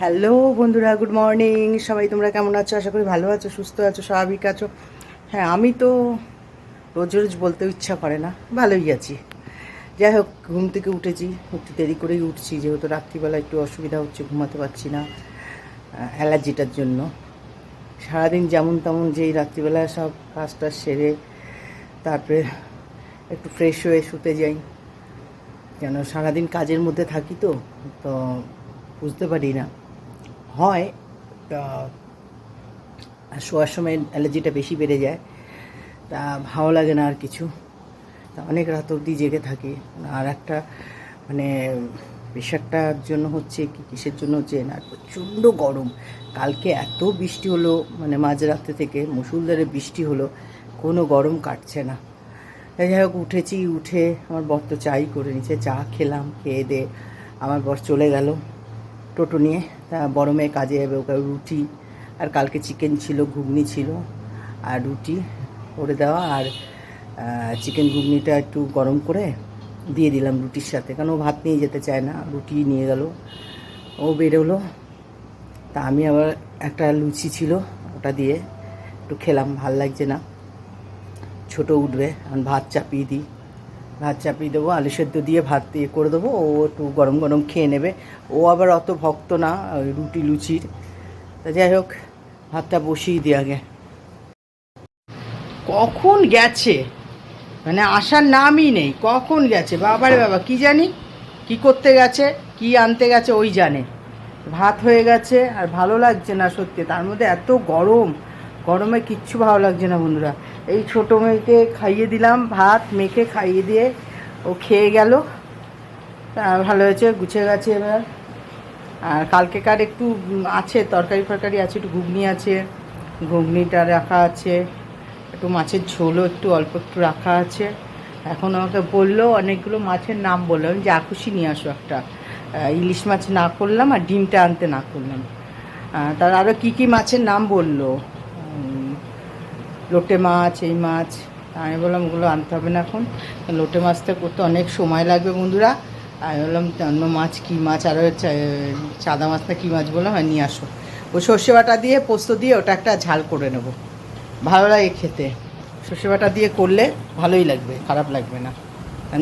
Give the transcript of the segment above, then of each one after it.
Hello বন্ধুরা, good morning. সবাই তোমরা কেমন আছো? আশা করি ভালো আছো, সুস্থ আছো, স্বাভাবিক আছো। হ্যাঁ আমি তো রোজ রোজ বলতে ইচ্ছা করে না, ভালোই আছি। যাই হোক, ঘুম থেকে উঠেছি, একটু দেরি করেই উঠছি, যেহেতু রাত্রিবেলা একটু অসুবিধা হচ্ছে, ঘুমাতে পারছি না অ্যালার্জিটার জন্য। সারাদিন যেমন তেমন যেই রাত্রিবেলা সব কাজটা সেরে তারপরে একটু ফ্রেশ হয়ে শুতে যাই। কেন, সারাদিন কাজের মধ্যে থাকি তো তো বুঝতে পারি না। হয় শোয়ার সময় অ্যালার্জিটা বেশি বেড়ে যায়, তা ভালো লাগে না আর কিছু। তা অনেক রাত অবধি জেগে থাকি। আর একটা মানে প্রেশারটার জন্য হচ্ছে কি, কিসের জন্য হচ্ছে না, প্রচণ্ড গরম। কালকে এত বৃষ্টি হলো মানে মাঝরাত্রে থেকে, মুসুলধারে বৃষ্টি হলো, কোনো গরম কাটছে না। তাই যাই হোক, উঠেছি, উঠে আমার বর তো চাই করে নিচ্ছে চা খেলাম, খেয়ে দে, আমার বর চলে গেল টোটো নিয়ে। তা বড় মেয়ে কাজে যাবে, ওকে রুটি আর কালকে চিকেন ছিল, ঘুগনি ছিল আর রুটি করে দেওয়া আর চিকেন ঘুগনিটা একটু গরম করে দিয়ে দিলাম রুটির সাথে। কারণ ও ভাত নিয়ে যেতে চায় না, রুটি নিয়ে গেল, ও বেরোলো। তা আমি আবার একটা লুচি ছিল, ওটা দিয়ে একটু খেলাম, ভালো লাগছে না। ছোট উঠবে আমি ভাত চাপিয়ে দিই। ভাত চাপিয়ে দেবো, আলু সেদ্ধ দিয়ে ভাত দিয়ে করে দেবো, ও একটু গরম গরম খেয়ে নেবে। ও আবার অত ভক্ত না রুটি লুচির। তা যাই হোক, ভাতটা বসিয়ে দিই আগে। কখন গেছে? মানে আসার নামই নেই, কখন গেছে? বাবারে বাবা, কি জানি? কি করতে গেছে? কি আনতে গেছে? ওই জানে। ভাত হয়ে গেছে, আর ভালো লাগছে না সত্যি, তার মধ্যে এত গরম। গরমে কিচ্ছু ভালো লাগছে না বন্ধুরা। এই ছোটো মেয়েকে খাইয়ে দিলাম, ভাত মেখে খাইয়ে দিয়ে ও খেয়ে গেল। ভালো হয়েছে গুছে গেছে এবার। আর কালকেকার একটু আছে, তরকারি ফরকারি আছে, একটু ঘুগনি আছে। ঘুগনিটা রাখা আছে, একটু মাছের ঝোলও একটু অল্প একটু রাখা আছে। এখন আমাকে বলল অনেকগুলো মাছের নাম বলল, আমি যা খুশি নিয়ে আসো একটা। ইলিশ মাছ না করলাম আর ডিমটা আনতে না করলাম। তার আরও কী কী মাছের নাম বলল? লোটে মাছ এই মাছ আমি বললাম ওগুলো আনতে হবে না এখন। লোটে মাছটা করতে অনেক সময় লাগবে বন্ধুরা। আমি বললাম অন্য মাছ কী মাছ? আরও চাদা মাছটা কী মাছ বললাম আর নিয়ে আসো। ও সর্ষে বাটা দিয়ে পোস্ত দিয়ে ওটা একটা ঝাল করে নেব। ভালো লাগে খেতে। সর্ষে বাটা দিয়ে করলে ভালোই লাগবে খারাপ লাগবে না।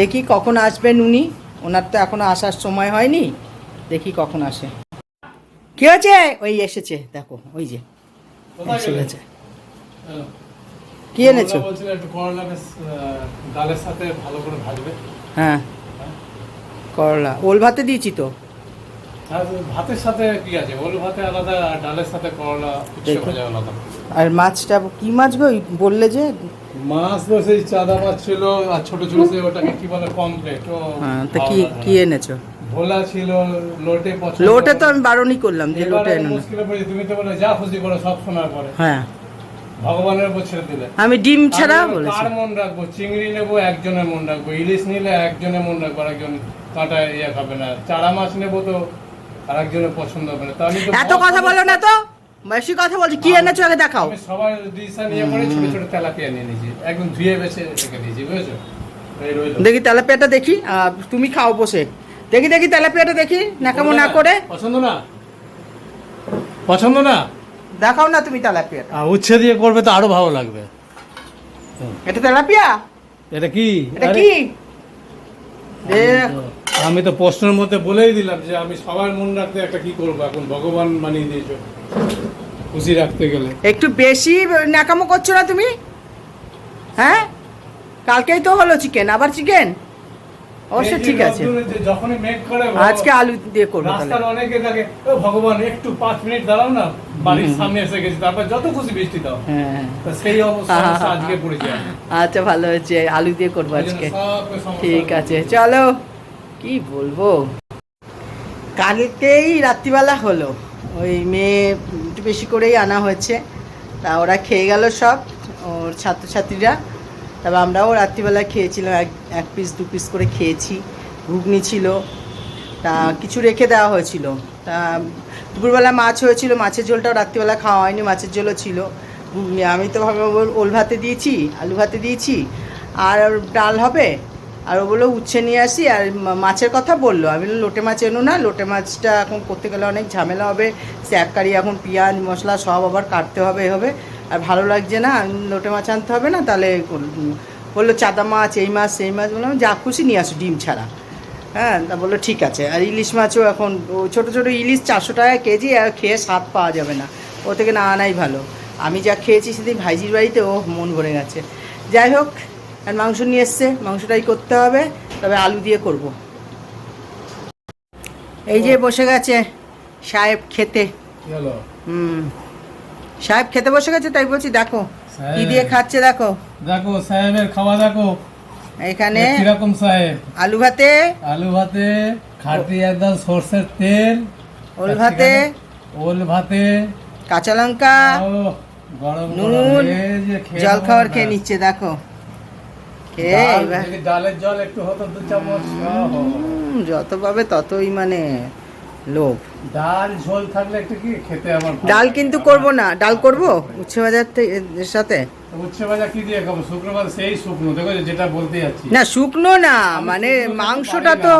দেখি কখন আসবেন উনি। ওনার তো এখনও আসার সময় হয়নি। দেখি কখন আসে। কি হয়েছে? ওই এসেছে দেখো ওই যে এসে গেছে। হ্যাঁ। কি এনেছো? বলছিল একটু করলাকে ডালের সাথে ভালো করে ভাজবে। হ্যাঁ। করলা। ওল ভাতে দিয়েছি তো? ভাতের সাথে কি আছে? ওল ভাতে আলাদা ডালের সাথে করলা ভাজা আলাদা। আর মাছটা কি মাছ গো বললে যে? মাছ তো সেই চাদা মাছ ছিল আর ছোট ছোট সেই ওটাকে কি বলে কমপ্লেট ও হ্যাঁ তা কি কি এনেছো? ভোলা ছিল লোটে পছন্দ লোটে তো আমি বারণই করলাম যে লোটে এনো তুমি তো বলে যা খুশি করো সব শোনার পরে। হ্যাঁ। ভগবানের উপর ছেড়ে দিলে। আমি ডিম ছাড়া বলেছি। কার মন রাখব? চিংড়ি নেব একজনের মন রাখব। ইলিশ নিলে একজনের মন রাখব একজন কাঁটা ইয়ে খাবে না। চারা মাছ নেব তো আর একজনের পছন্দ হবে না। এত কথা বলো না তো। বেশি কথা বলছি। কি এনেছো আগে দেখাও। আমি সবাই ডিসিশন নিয়ে পরে ছোট ছোট তেলাপিয়া নিয়ে নিয়েছি। একদম ধুয়ে বেছে রেখে দিয়েছি বুঝেছ? দেখি তেলাপিয়াটা দেখি। আর তুমি খাও বসে। দেখি দেখি তেলাপিয়াটা দেখি। নাকামো না? করে। পছন্দ না? পছন্দ না? দেখাও না তুমি তেলাপিয়া উচ্ছে দিয়ে করবে তো আরও ভালো লাগবে। এটা তেলাপিয়া? এটা কি? এটা কি? আমি তো প্রশ্নের মধ্যে বলেই দিলাম যে আমি সবার মন রাখতে একটা কি করব এখন? ভগবান মানিয়ে দিয়েছ। খুশি রাখতে গেলে। একটু বেশি নাকামো করছ না তুমি? হ্যাঁ? কালকেই তো হলো চিকেন আবার চিকেন অবশ্য ঠিক আছে। যখনই মেঘ করে আজকে আলু দিয়ে করব রাস্তার অনেকে থাকে ও ভগবান একটু পাঁচ মিনিট দাঁড়াও না বাড়ির সামনে এসে গেছি তারপর যত খুশি বৃষ্টি দাও। হ্যাঁ সেই অবস্থা আজকে পড়েছে আমি। আচ্ছা ভালো হয়েছে আলু দিয়ে করব আজকে। ঠিক আছে চলো। কি বলব? কালকেই রাত্রিবেলা হলো। ওই মেয়ে একটু বেশি করেই আনা হয়েছে। তা ওরা খেয়ে গেল সব ওর ছাত্রছাত্রীরা। তবে আমরাও রাত্রিবেলা খেয়েছিলাম, এক এক পিস দু পিস করে খেয়েছি। ঘুগনি ছিল, তা কিছু রেখে দেওয়া হয়েছিল। তা দুপুরবেলা মাছ হয়েছিল, মাছের ঝোলটাও রাত্রিবেলা খাওয়া হয়নি, মাছের ঝোলও ছিল। ঘুগনি, আমি তো ভাবলাম ওল- ভাতে দিয়েছি, আলু ভাতে দিয়েছি, আর ডাল হবে। আর ও বলল, উচ্ছে নিয়ে আসি, আর মাছের কথা বলল। আমি লোটে মাছ এনো না, লোটে মাছটা এখন করতে গেলে অনেক ঝামেলা হবে, স্যাক কারি, এখন পেঁয়াজ, মশলা সব আবার কাটতে হবে হবে। আর ভালো লাগছে না লোটে মাছ আনতে হবে না তাহলে বলল চাদা মাছ এই মাছ সেই মাছ বললাম যা খুশি নিয়ে আসো ডিম ছাড়া। হ্যাঁ তা বলল ঠিক আছে। আর ইলিশ মাছও এখন ও ছোটো ছোটো ইলিশ চারশো টাকা কেজি আর খেয়ে স্বাদ পাওয়া যাবে না। ও থেকে না আনাই ভালো। আমি যা খেয়েছি সেদিন ভাইজির বাড়িতে ও মন ভরে গেছে। যাই হোক আর মাংস নিয়ে এসছে মাংসটাই করতে হবে তবে আলু দিয়ে করব। এই যে বসে গেছে সাহেব খেতে। হুম। সাহেব খেতে বসে গেছে তাই বলছি দেখো কি দিয়ে খাচ্ছে দেখো। দেখো সাহেবের খাওয়া দেখো। এখানে কীরকম সাহেব? আলু ভাতে আলু ভাতে খাটি একদম সর্ষের তেল ওল ভাতে ওল ভাতে কাঁচা লঙ্কা গরম নুন, জল খাবার খেয়ে নিচ্ছে দেখো। ডালের জল একটু হতো দু চামচ যত পাবে ততই মানে। লোভ। ডাল ঝোল থাকলে একটু কি? খেতে আমার ডাল কিন্তু করব না। ডাল করব? উচ্ছে এর সাথে? উচ্ছে ভাজা কি দিয়ে খাব? শুক্রবার সেই শুকনো। দেখো যেটা বলতে যাচ্ছি। না শুকনো না। মানে মাংসটা তো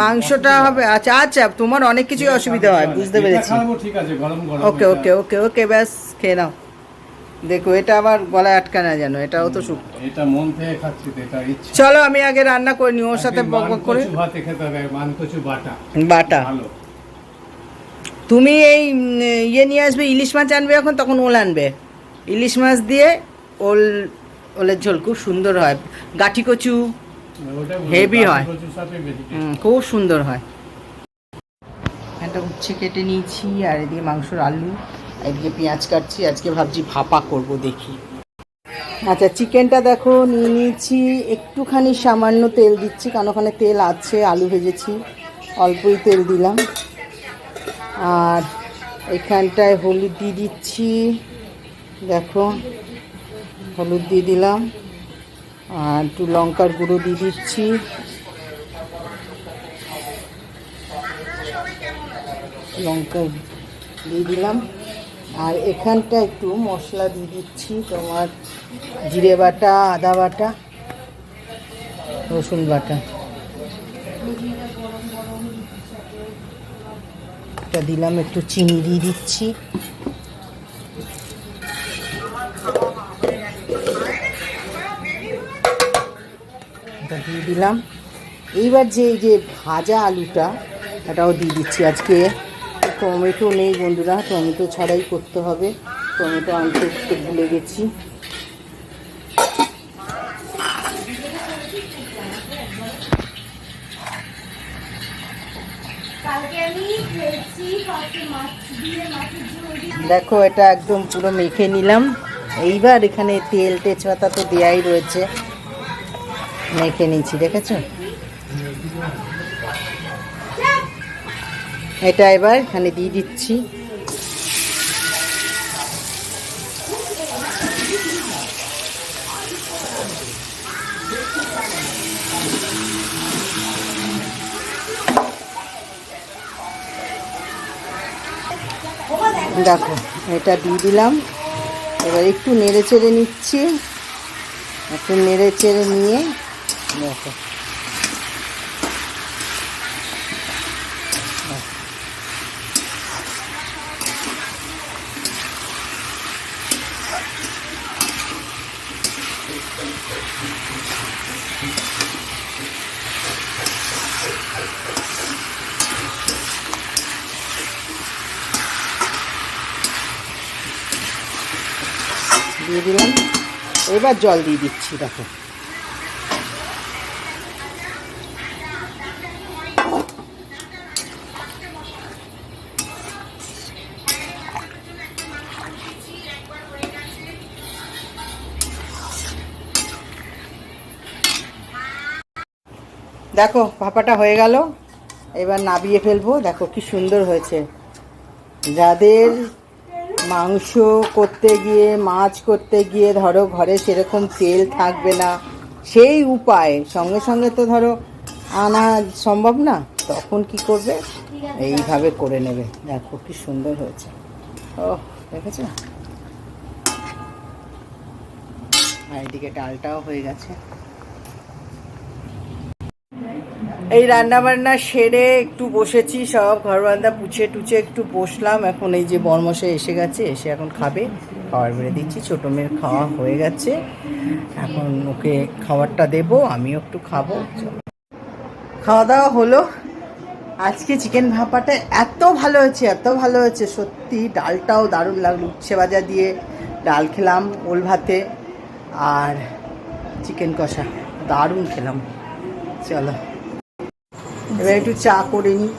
মাংসটা হবে। আচ্ছা আচ্ছা তোমার অনেক কিছু অসুবিধা হয়। বুঝতে পেরেছি। ঠিক আছে গরম গরম ওকে ওকে ওকে ওকে ব্যাস খেয়ে নাও। দেখো এটা আবার গলায় আটকা না যেন এটাও তো শুক এটা মন থেকে খাচ্ছি এটা ইচ্ছা। চলো আমি আগে রান্না করে নিই ওর সাথে বক বক করে। ভাতে খেতে হবে মানকচু বাটা। বাটা। ভালো। তুমি এই ইয়ে নিয়ে আসবে ইলিশ মাছ আনবে এখন তখন ওল আনবে। ইলিশ মাছ দিয়ে ওল ওলের ঝোল খুব সুন্দর হয়। গাঠি কচু Heavy হয়। খুব সুন্দর হয়। একটা উচ্ছে কেটে নিয়েছি আর এদিকে মাংসর আলু। এদিকে পেঁয়াজ কাটছি, আজকে ভাবছি ভাপা করব, দেখি। আচ্ছা চিকেনটা দেখো, নিয়ে নিয়েছি। একটুখানি সামান্য তেল দিচ্ছি, কারণ ওখানে তেল আছে, আলু ভেজেছি, অল্পই তেল দিলাম। আর এখানটায় হলুদ দিয়ে দিচ্ছি, দেখো, হলুদ দিয়ে দিলাম। আর একটু লঙ্কার গুঁড়ো দিয়ে দিচ্ছি। লঙ্কা দিয়ে দিলাম। আর এখানটা একটু মশলা দিয়ে দিচ্ছি, তোমার জিরে বাটা, আদা বাটা, রসুন বাটা। এটা দিলাম, একটু চিনি দিয়ে দিচ্ছি। দিয়ে দিলাম। এইবার যে, এই যে ভাজা আলুটা, এটাও দিয়ে দিচ্ছি আজকে। টমেটো নেই বন্ধুরা, টমেটো ছাড়াই করতে হবে। টমেটো আনতে একটু ভুলে গেছি। দেখো, এটা একদম পুরো মেখে নিলাম। এইবার এখানে তেল তেজপাতা তো দেয়াই রয়েছে। মেখে নিচ্ছি দেখেছ? এটা এবার এখানে দিয়ে দিচ্ছি। দেখো, এটা দিয়ে দিলাম। এবার একটু নেড়ে চেড়ে নিচ্ছি। একটু নেড়ে চেড়ে নিয়ে, দেখো। দিয়ে দিলাম। এবার জল দিয়ে দিচ্ছি, দেখো। দেখো, ভাপাটা হয়ে গেল। এবার নাবিয়ে ফেলব। দেখো কি সুন্দর হয়েছে। যাদের মাংস করতে গিয়ে, মাছ করতে গিয়ে ধরো ঘরে সেরকম তেল থাকবে না। সেই উপায়। সঙ্গে সঙ্গে তো ধরো আনা সম্ভব না। তখন কি করবে? এইভাবে করে নেবে। দেখো কি সুন্দর হয়েছে। ও দেখেছ? আর এদিকে ডালটাও হয়ে গেছে। এই রান্না বান্না সেরে একটু বসেছি, সব ঘর বান্ধা পুছে টুছে একটু বসলাম। এখন এই যে বর্মশে এসে গেছে, এসে এখন খাবে। খাবার বেড়ে দিচ্ছি, ছোটো মেয়ের খাওয়া হয়ে গেছে। এখন ওকে খাবারটা দেবো, আমিও একটু খাব। খাওয়া দাওয়া হলো। আজকে চিকেন ভাপাটা এত ভালো হয়েছে, এত ভালো হয়েছে। সত্যি ডালটাও দারুণ লাগল, উচ্ছে ভাজা দিয়ে ডাল খেলাম, ওল ভাতে, আর চিকেন কষা, দারুণ খেলাম। চলো। এবার একটু চা করে নিই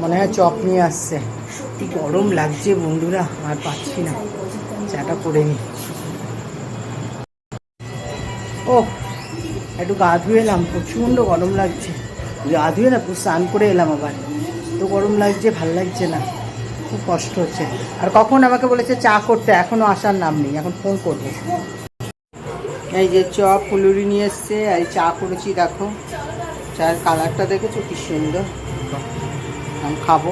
মনে হয় চপ নিয়ে আসছে। সত্যি গরম লাগছে বন্ধুরা, আর পাচ্ছি না। চাটা করে নিই ও, একটু গা ধুয়ে এলাম, প্রচণ্ড গরম লাগছে। গা ধুয়ে না, পুরো স্নান করে এলাম আবার। তো গরম লাগছে, ভালো লাগছে না। খুব কষ্ট হচ্ছে। আর কখন আমাকে বলেছে চা করতে এখনও আসার নাম নেই, এখন ফোন করব। এই যে চপ ফুলুরি নিয়ে এসছে আর এই চা করেছি দেখো। চায়ের কালারটা দেখেছ? কি সুন্দর। আমি খাব।